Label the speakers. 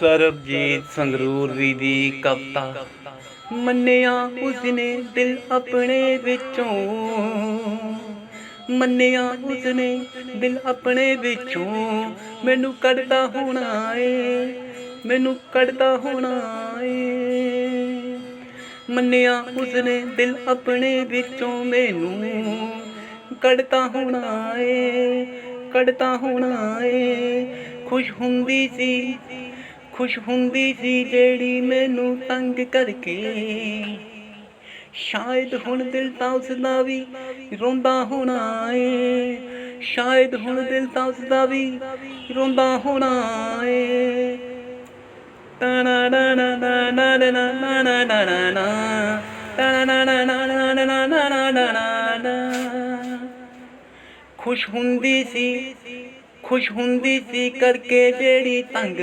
Speaker 1: ਸਰਬਜੀਤ ਸੰਗਰੂਰੀ ਦੀ ਕਵਿਤਾ। ਮੰਨਿਆ ਉਸਨੇ ਦਿਲ ਆਪਣੇ ਵਿੱਚੋਂ। ਮੰਨਿਆ ਉਸਨੇ ਦਿਲ ਆਪਣੇ ਵਿੱਚੋਂ। ਮੈਨੂੰ ਕੱਢਦਾ ਹੋਣਾ ਏ, ਮੈਨੂੰ ਕੱਢਦਾ ਹੋਣਾ ਏ। ਮੰਨਿਆ ਉਸਨੇ ਦਿਲ ਆਪਣੇ ਵਿੱਚੋਂ ਮੈਨੂੰ। ਕੱਢਦਾ ਹੋਣਾ ਏ, ਕੱਢਦਾ ਹੋਣਾ ਏ। ਖੁਸ਼ ਹੁੰਦੀ ਸੀ ਖੁਸ਼ ਹੁੰਦੀ ਸੀ ਜਿਹੜੀ ਮੈਨੂੰ ਤੰਗ ਕਰਕੇ। ਸ਼ਾਇਦ ਹੁਣ ਦਿਲ ਤਾਂ ਉਸਦਾ ਵੀ ਰੋਂਦਾ ਹੋਣਾ ਏ। ਸ਼ਾਇਦ ਹੁਣ ਦਿਲ ਤਾਂ ਉਸਦਾ ਵੀ ਰੋਂਦਾ ਹੋਣਾ ਏ। ਤਾਣਾ ਨਾ ਨਾ ਨਾ ਨਾ ਨਾ ਨਾ ਨਾ ਨਾ ਨਾ ਨਾ ਨਾ ਨਾ ਨਾ ਨਾ ਨਾ ਨਾ ਨਾ ਨਾ ਖੁਸ਼ ਹੁੰਦੀ ਸੀ, ਖੁਸ਼ ਹੁੰਦੀ ਸੀ ਕਰਕੇ ਜਿਹੜੀ ਤੰਗ